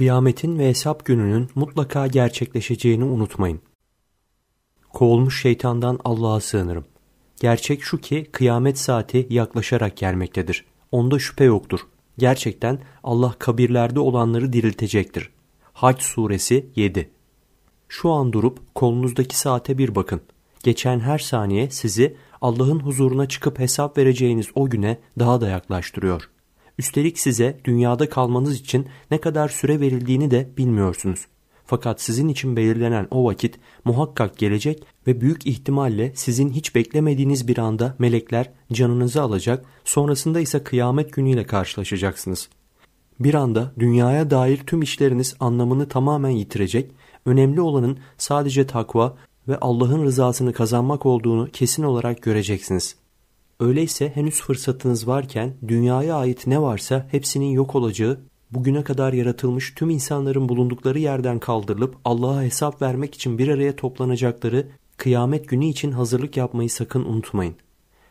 Kıyametin ve hesap gününün mutlaka gerçekleşeceğini unutmayın. Kovulmuş şeytandan Allah'a sığınırım. Gerçek şu ki kıyamet saati yaklaşarak gelmektedir. Onda şüphe yoktur. Gerçekten Allah kabirlerde olanları diriltecektir. Hac suresi 7 Şu an durup kolunuzdaki saate bir bakın. Geçen her saniye sizi Allah'ın huzuruna çıkıp hesap vereceğiniz o güne daha da yaklaştırıyor. Üstelik size dünyada kalmanız için ne kadar süre verildiğini de bilmiyorsunuz. Fakat sizin için belirlenen o vakit muhakkak gelecek ve büyük ihtimalle sizin hiç beklemediğiniz bir anda melekler canınızı alacak, sonrasında ise kıyamet günüyle karşılaşacaksınız. Bir anda dünyaya dair tüm işleriniz anlamını tamamen yitirecek, önemli olanın sadece takva ve Allah'ın rızasını kazanmak olduğunu kesin olarak göreceksiniz. Öyleyse henüz fırsatınız varken dünyaya ait ne varsa hepsinin yok olacağı, bugüne kadar yaratılmış tüm insanların bulundukları yerden kaldırılıp Allah'a hesap vermek için bir araya toplanacakları kıyamet günü için hazırlık yapmayı sakın unutmayın.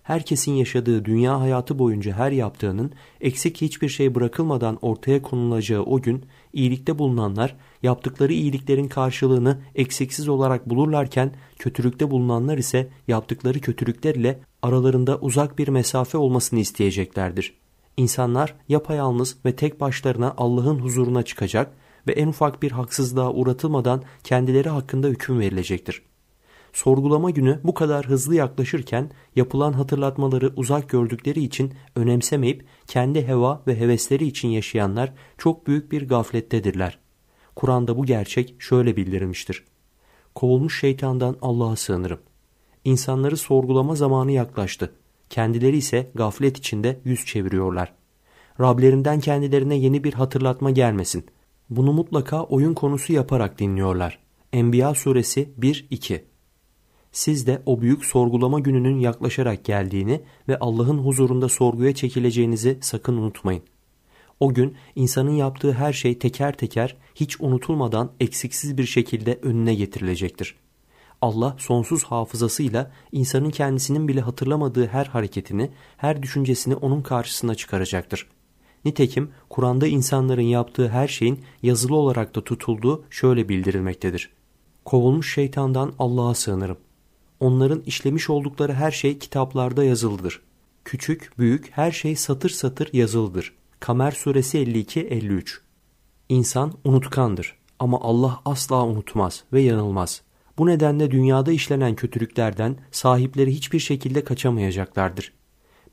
Herkesin yaşadığı dünya hayatı boyunca her yaptığının eksik hiçbir şey bırakılmadan ortaya konulacağı o gün iyilikte bulunanlar yaptıkları iyiliklerin karşılığını eksiksiz olarak bulurlarken kötülükte bulunanlar ise yaptıkları kötülükler ile aralarında uzak bir mesafe olmasını isteyeceklerdir. İnsanlar yapayalnız ve tek başlarına Allah'ın huzuruna çıkacak ve en ufak bir haksızlığa uğratılmadan kendileri hakkında hüküm verilecektir. Sorgulama günü bu kadar hızlı yaklaşırken yapılan hatırlatmaları uzak gördükleri için önemsemeyip kendi heva ve hevesleri için yaşayanlar çok büyük bir gaflettedirler. Kur'an'da bu gerçek şöyle bildirilmiştir. Kovulmuş şeytandan Allah'a sığınırım. İnsanları sorgulama zamanı yaklaştı. Kendileri ise gaflet içinde yüz çeviriyorlar. Rablerinden kendilerine yeni bir hatırlatma gelmesin. Bunu mutlaka oyun konusu yaparak dinliyorlar. Enbiya suresi 1-2 Siz de o büyük sorgulama gününün yaklaşarak geldiğini ve Allah'ın huzurunda sorguya çekileceğinizi sakın unutmayın. O gün insanın yaptığı her şey teker teker hiç unutulmadan eksiksiz bir şekilde önüne getirilecektir. Allah sonsuz hafızasıyla insanın kendisinin bile hatırlamadığı her hareketini, her düşüncesini onun karşısına çıkaracaktır. Nitekim Kur'an'da insanların yaptığı her şeyin yazılı olarak da tutulduğu şöyle bildirilmektedir. Kovulmuş şeytandan Allah'a sığınırım. Onların işlemiş oldukları her şey kitaplarda yazılıdır. Küçük, büyük her şey satır satır yazılıdır. Kamer suresi 52-53 İnsan unutkandır ama Allah asla unutmaz ve yanılmaz. Bu nedenle dünyada işlenen kötülüklerden sahipleri hiçbir şekilde kaçamayacaklardır.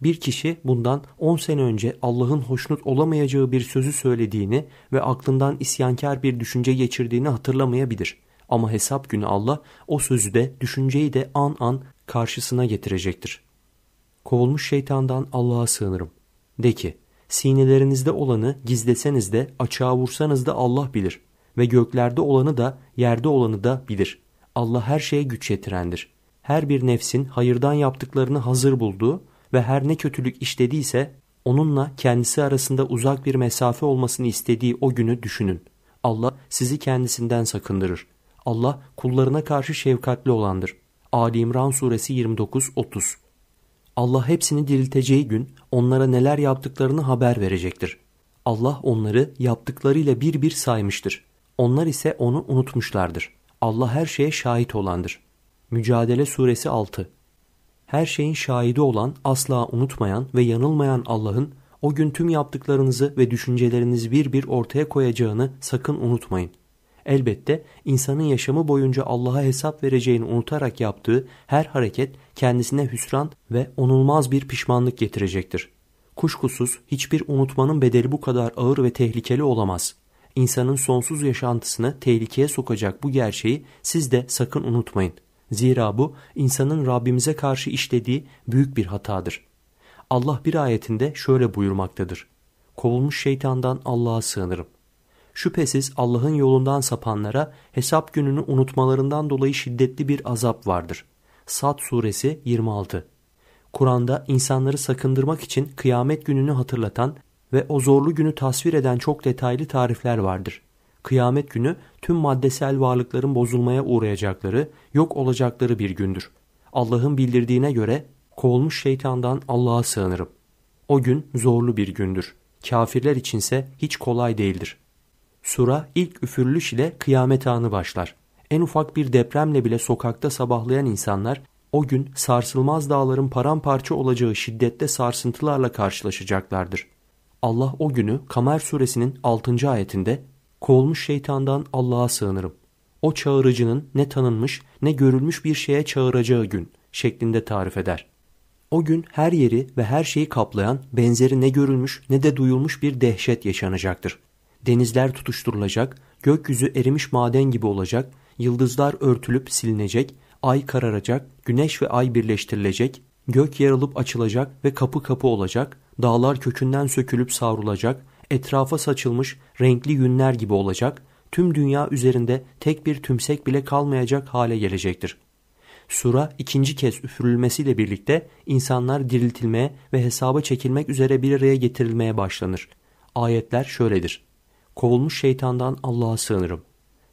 Bir kişi bundan 10 sene önce Allah'ın hoşnut olamayacağı bir sözü söylediğini ve aklından isyankar bir düşünce geçirdiğini hatırlamayabilir. Ama hesap günü Allah o sözü de düşünceyi de an an karşısına getirecektir. Kovulmuş şeytandan Allah'a sığınırım. De ki, sinelerinizde olanı gizleseniz de açığa vursanız da Allah bilir ve göklerde olanı da yerde olanı da bilir. Allah her şeye güç yetirendir. Her bir nefsin hayırdan yaptıklarını hazır bulduğu ve her ne kötülük işlediyse onunla kendisi arasında uzak bir mesafe olmasını istediği o günü düşünün. Allah sizi kendisinden sakındırır. Allah kullarına karşı şefkatli olandır. Ali İmran suresi 29-30 Allah hepsini dirilteceği gün onlara neler yaptıklarını haber verecektir. Allah onları yaptıklarıyla bir bir saymıştır. Onlar ise onu unutmuşlardır. Allah her şeye şahit olandır. Mücadele Suresi 6 Her şeyin şahidi olan, asla unutmayan ve yanılmayan Allah'ın o gün tüm yaptıklarınızı ve düşüncelerinizi bir bir ortaya koyacağını sakın unutmayın. Elbette insanın yaşamı boyunca Allah'a hesap vereceğini unutarak yaptığı her hareket kendisine hüsran ve onulmaz bir pişmanlık getirecektir. Kuşkusuz hiçbir unutmanın bedeli bu kadar ağır ve tehlikeli olamaz. İnsanın sonsuz yaşantısını tehlikeye sokacak bu gerçeği siz de sakın unutmayın. Zira bu insanın Rabbimize karşı işlediği büyük bir hatadır. Allah bir ayetinde şöyle buyurmaktadır. Kovulmuş şeytandan Allah'a sığınırım. Şüphesiz Allah'ın yolundan sapanlara hesap gününü unutmalarından dolayı şiddetli bir azap vardır. Sad suresi 26 Kur'an'da insanları sakındırmak için kıyamet gününü hatırlatan ve o zorlu günü tasvir eden çok detaylı tarifler vardır. Kıyamet günü tüm maddesel varlıkların bozulmaya uğrayacakları, yok olacakları bir gündür. Allah'ın bildirdiğine göre kovulmuş şeytandan Allah'a sığınırım. O gün zorlu bir gündür. Kafirler içinse hiç kolay değildir. Sura ilk üfürülüş ile kıyamet anı başlar. En ufak bir depremle bile sokakta sabahlayan insanlar o gün sarsılmaz dağların paramparça olacağı şiddette sarsıntılarla karşılaşacaklardır. Allah o günü Kamer suresinin 6. ayetinde kovulmuş şeytandan Allah'a sığınırım. O çağırıcının ne tanınmış ne görülmüş bir şeye çağıracağı gün şeklinde tarif eder. O gün her yeri ve her şeyi kaplayan benzeri ne görülmüş ne de duyulmuş bir dehşet yaşanacaktır. Denizler tutuşturulacak, gökyüzü erimiş maden gibi olacak, yıldızlar örtülüp silinecek, ay kararacak, güneş ve ay birleştirilecek, gök yarılıp açılacak ve kapı kapı olacak, dağlar kökünden sökülüp savrulacak, etrafa saçılmış renkli yünler gibi olacak, tüm dünya üzerinde tek bir tümsek bile kalmayacak hale gelecektir. Sura ikinci kez üfürülmesiyle birlikte insanlar diriltilmeye ve hesaba çekilmek üzere bir araya getirilmeye başlanır. Ayetler şöyledir. Kovulmuş şeytandan Allah'a sığınırım.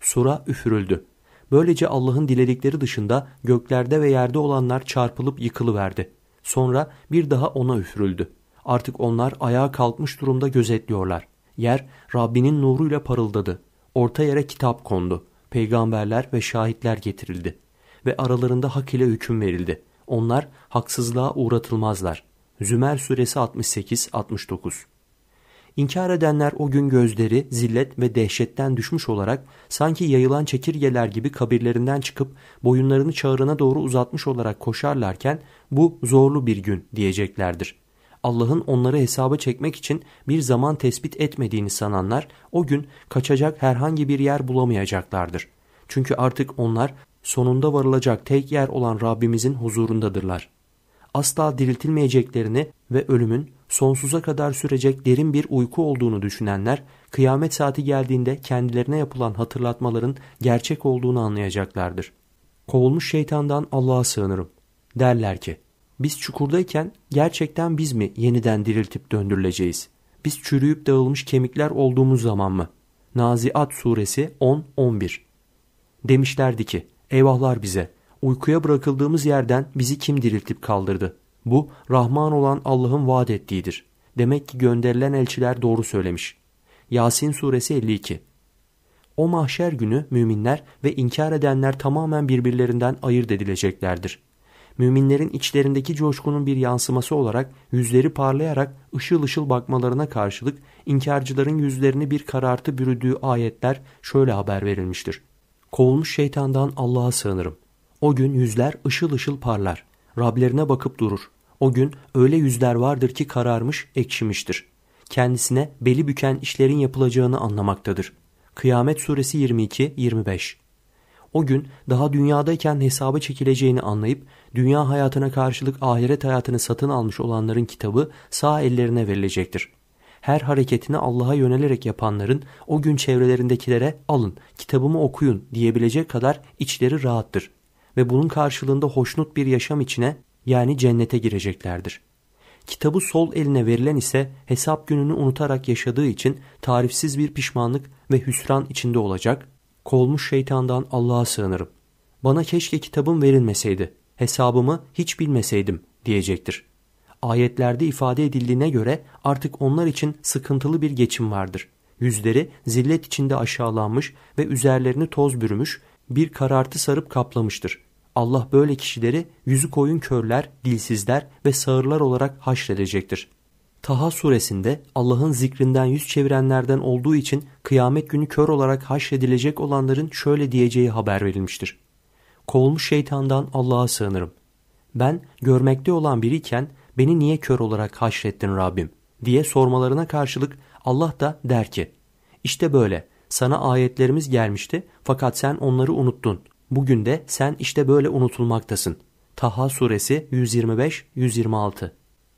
Sura üfürüldü. Böylece Allah'ın diledikleri dışında göklerde ve yerde olanlar çarpılıp yıkılıverdi. Sonra bir daha ona üfürüldü. Artık onlar ayağa kalkmış durumda gözetliyorlar. Yer Rabbinin nuruyla parıldadı. Orta yere kitap kondu. Peygamberler ve şahitler getirildi. Ve aralarında hak ile hüküm verildi. Onlar haksızlığa uğratılmazlar. Zümer suresi 68-69 İnkar edenler o gün gözleri zillet ve dehşetten düşmüş olarak sanki yayılan çekirgeler gibi kabirlerinden çıkıp boyunlarını çağrına doğru uzatmış olarak koşarlarken bu zorlu bir gün diyeceklerdir. Allah'ın onları hesaba çekmek için bir zaman tespit etmediğini sananlar o gün kaçacak herhangi bir yer bulamayacaklardır. Çünkü artık onlar sonunda varılacak tek yer olan Rabbimizin huzurundadırlar. Asla diriltilmeyeceklerini ve ölümün sonsuza kadar sürecek derin bir uyku olduğunu düşünenler kıyamet saati geldiğinde kendilerine yapılan hatırlatmaların gerçek olduğunu anlayacaklardır. Kovulmuş şeytandan Allah'a sığınırım. Derler ki biz çukurdayken gerçekten biz mi yeniden diriltip döndürüleceğiz? Biz çürüyüp dağılmış kemikler olduğumuz zaman mı? Naziat suresi 10-11 Demişlerdi ki eyvahlar bize uykuya bırakıldığımız yerden bizi kim diriltip kaldırdı? Bu Rahman olan Allah'ın vaat ettiğidir. Demek ki gönderilen elçiler doğru söylemiş. Yasin suresi 52 O mahşer günü müminler ve inkar edenler tamamen birbirlerinden ayırt edileceklerdir. Müminlerin içlerindeki coşkunun bir yansıması olarak yüzleri parlayarak ışıl ışıl bakmalarına karşılık inkarcıların yüzlerini bir karartı bürüdüğü ayetler şöyle haber verilmiştir. Kovulmuş şeytandan Allah'a sığınırım. O gün yüzler ışıl ışıl parlar. Rablerine bakıp durur. O gün öyle yüzler vardır ki kararmış, ekşimiştir. Kendisine beli büken işlerin yapılacağını anlamaktadır. Kıyamet suresi 22-25 O gün daha dünyadayken hesaba çekileceğini anlayıp dünya hayatına karşılık ahiret hayatını satın almış olanların kitabı sağ ellerine verilecektir. Her hareketini Allah'a yönelerek yapanların o gün çevrelerindekilere alın kitabımı okuyun diyebilecek kadar içleri rahattır ve bunun karşılığında hoşnut bir yaşam içine yani cennete gireceklerdir. Kitabı sol eline verilen ise hesap gününü unutarak yaşadığı için tarifsiz bir pişmanlık ve hüsran içinde olacak. Kovulmuş şeytandan Allah'a sığınırım. Bana keşke kitabım verilmeseydi, hesabımı hiç bilmeseydim diyecektir. Ayetlerde ifade edildiğine göre artık onlar için sıkıntılı bir geçim vardır. Yüzleri zillet içinde aşağılanmış ve üzerlerini toz bürümüş, bir karartı sarıp kaplamıştır. Allah böyle kişileri yüzü koyun körler, dilsizler ve sağırlar olarak haşredecektir. Taha suresinde Allah'ın zikrinden yüz çevirenlerden olduğu için kıyamet günü kör olarak haşredilecek olanların şöyle diyeceği haber verilmiştir. Kovulmuş şeytandan Allah'a sığınırım. Ben görmekte olan biriyken beni niye kör olarak haşrettin Rabbim diye sormalarına karşılık Allah da der ki işte böyle sana ayetlerimiz gelmişti fakat sen onları unuttun. Bugün de sen işte böyle unutulmaktasın. Taha suresi 125-126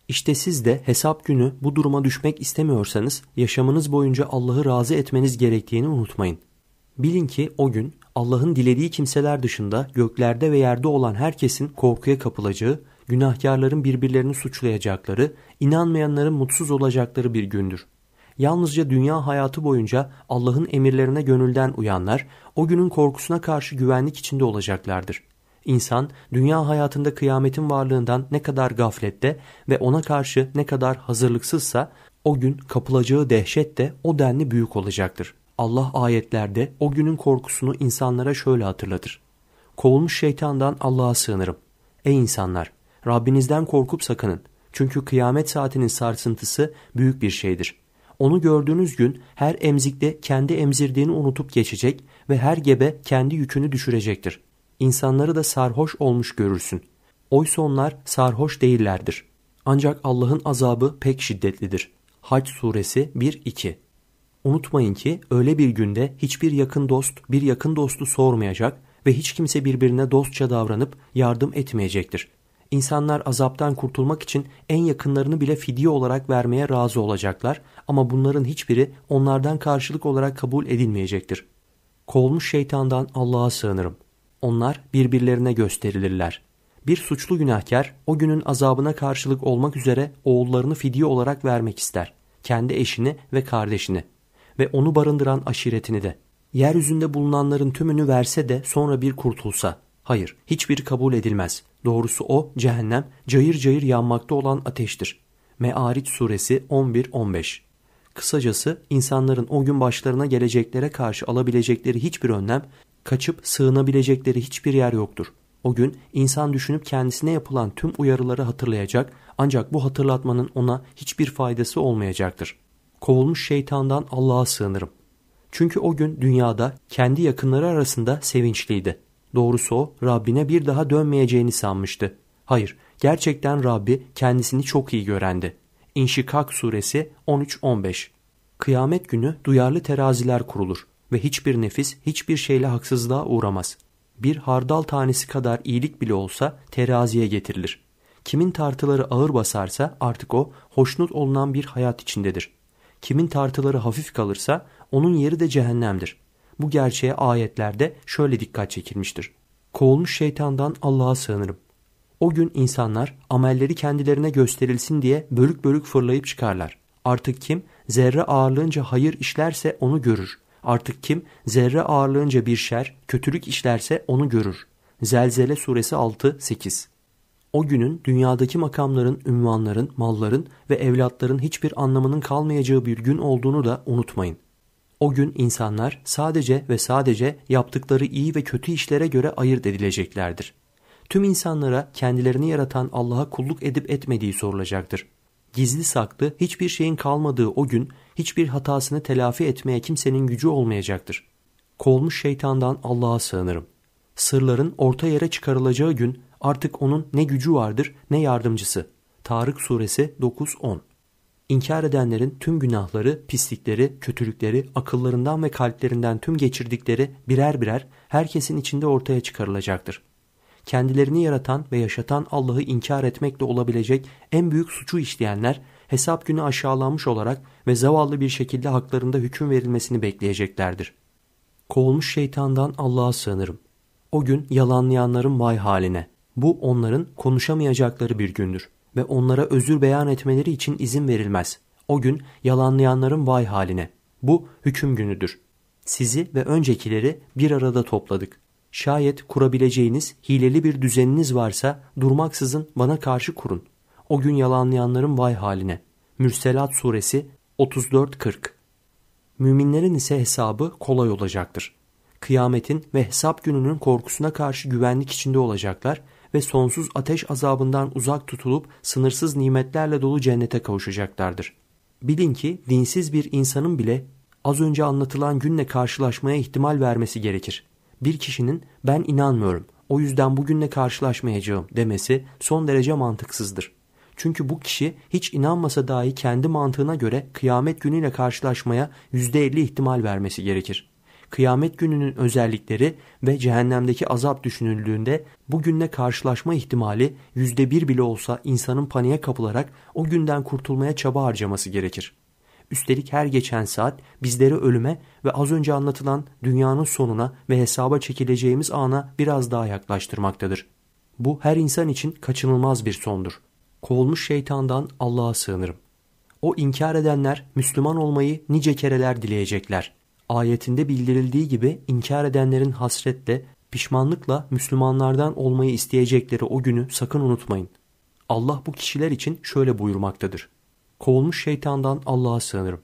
İşte siz de hesap günü bu duruma düşmek istemiyorsanız yaşamınız boyunca Allah'ı razı etmeniz gerektiğini unutmayın. Bilin ki o gün Allah'ın dilediği kimseler dışında göklerde ve yerde olan herkesin korkuya kapılacağı, günahkarların birbirlerini suçlayacakları, inanmayanların mutsuz olacakları bir gündür. Yalnızca dünya hayatı boyunca Allah'ın emirlerine gönülden uyanlar o günün korkusuna karşı güvenlik içinde olacaklardır. İnsan dünya hayatında kıyametin varlığından ne kadar gaflette ve ona karşı ne kadar hazırlıksızsa o gün kapılacağı dehşet de o denli büyük olacaktır. Allah ayetlerde o günün korkusunu insanlara şöyle hatırlatır. Kovulmuş şeytandan Allah'a sığınırım. Ey insanlar! Rabbinizden korkup sakının. Çünkü kıyamet saatinin sarsıntısı büyük bir şeydir. Onu gördüğünüz gün her emzikte kendi emzirdiğini unutup geçecek ve her gebe kendi yükünü düşürecektir. İnsanları da sarhoş olmuş görürsün. Oysa onlar sarhoş değillerdir. Ancak Allah'ın azabı pek şiddetlidir. Hac suresi 1-2 Unutmayın ki öyle bir günde hiçbir yakın dost bir yakın dostu sormayacak ve hiç kimse birbirine dostça davranıp yardım etmeyecektir. İnsanlar azaptan kurtulmak için en yakınlarını bile fidye olarak vermeye razı olacaklar ama bunların hiçbiri onlardan karşılık olarak kabul edilmeyecektir. Kovulmuş şeytandan Allah'a sığınırım. Onlar birbirlerine gösterilirler. Bir suçlu günahkar o günün azabına karşılık olmak üzere oğullarını fidye olarak vermek ister. Kendi eşini ve kardeşini ve onu barındıran aşiretini de. Yeryüzünde bulunanların tümünü verse de sonra bir kurtulsa. Hayır, hiçbir kabul edilmez. Doğrusu o cehennem cayır cayır yanmakta olan ateştir. Me'ariç suresi 11-15 Kısacası insanların o gün başlarına geleceklere karşı alabilecekleri hiçbir önlem, kaçıp sığınabilecekleri hiçbir yer yoktur. O gün insan düşünüp kendisine yapılan tüm uyarıları hatırlayacak ancak bu hatırlatmanın ona hiçbir faydası olmayacaktır. Kovulmuş şeytandan Allah'a sığınırım. Çünkü o gün dünyada kendi yakınları arasında sevinçliydi. Doğrusu o Rabbine bir daha dönmeyeceğini sanmıştı. Hayır, gerçekten Rabbi kendisini çok iyi görendi. İnşikak suresi 13-15 Kıyamet günü duyarlı teraziler kurulur ve hiçbir nefis hiçbir şeyle haksızlığa uğramaz. Bir hardal tanesi kadar iyilik bile olsa teraziye getirilir. Kimin tartıları ağır basarsa artık o hoşnut olunan bir hayat içindedir. Kimin tartıları hafif kalırsa onun yeri de cehennemdir. Bu gerçeğe ayetlerde şöyle dikkat çekilmiştir. Kovulmuş şeytandan Allah'a sığınırım. O gün insanlar amelleri kendilerine gösterilsin diye bölük bölük fırlayıp çıkarlar. Artık kim zerre ağırlığınca hayır işlerse onu görür. Artık kim zerre ağırlığınca bir şer, kötülük işlerse onu görür. Zelzele suresi 6-8 O günün dünyadaki makamların, ünvanların, malların ve evlatların hiçbir anlamının kalmayacağı bir gün olduğunu da unutmayın. O gün insanlar sadece ve sadece yaptıkları iyi ve kötü işlere göre ayırt edileceklerdir. Tüm insanlara kendilerini yaratan Allah'a kulluk edip etmediği sorulacaktır. Gizli saklı hiçbir şeyin kalmadığı o gün hiçbir hatasını telafi etmeye kimsenin gücü olmayacaktır. Kovulmuş şeytandan Allah'a sığınırım. Sırların orta yere çıkarılacağı gün artık onun ne gücü vardır ne yardımcısı. Tarık suresi 9-10 İnkar edenlerin tüm günahları, pislikleri, kötülükleri, akıllarından ve kalplerinden tüm geçirdikleri birer birer herkesin içinde ortaya çıkarılacaktır. Kendilerini yaratan ve yaşatan Allah'ı inkar etmekle olabilecek en büyük suçu işleyenler hesap günü aşağılanmış olarak ve zavallı bir şekilde haklarında hüküm verilmesini bekleyeceklerdir. Kovulmuş şeytandan Allah'a sığınırım. O gün yalanlayanların vay haline. Bu onların konuşamayacakları bir gündür ve onlara özür beyan etmeleri için izin verilmez. O gün yalanlayanların vay haline. Bu hüküm günüdür. Sizi ve öncekileri bir arada topladık. Şayet kurabileceğiniz hileli bir düzeniniz varsa durmaksızın bana karşı kurun. O gün yalanlayanların vay haline. Mürselat suresi 34-40 Müminlerin ise hesabı kolay olacaktır. Kıyametin ve hesap gününün korkusuna karşı güvenlik içinde olacaklar ve sonsuz ateş azabından uzak tutulup sınırsız nimetlerle dolu cennete kavuşacaklardır. Bilin ki dinsiz bir insanın bile az önce anlatılan günle karşılaşmaya ihtimal vermesi gerekir. Bir kişinin ben inanmıyorum o yüzden bugünle karşılaşmayacağım demesi son derece mantıksızdır. Çünkü bu kişi hiç inanmasa dahi kendi mantığına göre kıyamet günüyle karşılaşmaya %50 ihtimal vermesi gerekir kıyamet gününün özellikleri ve cehennemdeki azap düşünüldüğünde bu günle karşılaşma ihtimali yüzde bir bile olsa insanın paniğe kapılarak o günden kurtulmaya çaba harcaması gerekir. Üstelik her geçen saat bizleri ölüme ve az önce anlatılan dünyanın sonuna ve hesaba çekileceğimiz ana biraz daha yaklaştırmaktadır. Bu her insan için kaçınılmaz bir sondur. Kovulmuş şeytandan Allah'a sığınırım. O inkar edenler Müslüman olmayı nice kereler dileyecekler ayetinde bildirildiği gibi inkar edenlerin hasretle, pişmanlıkla Müslümanlardan olmayı isteyecekleri o günü sakın unutmayın. Allah bu kişiler için şöyle buyurmaktadır. Kovulmuş şeytandan Allah'a sığınırım.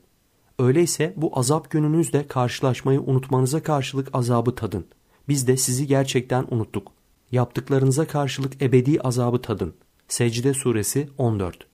Öyleyse bu azap gününüzde karşılaşmayı unutmanıza karşılık azabı tadın. Biz de sizi gerçekten unuttuk. Yaptıklarınıza karşılık ebedi azabı tadın. Secde suresi 14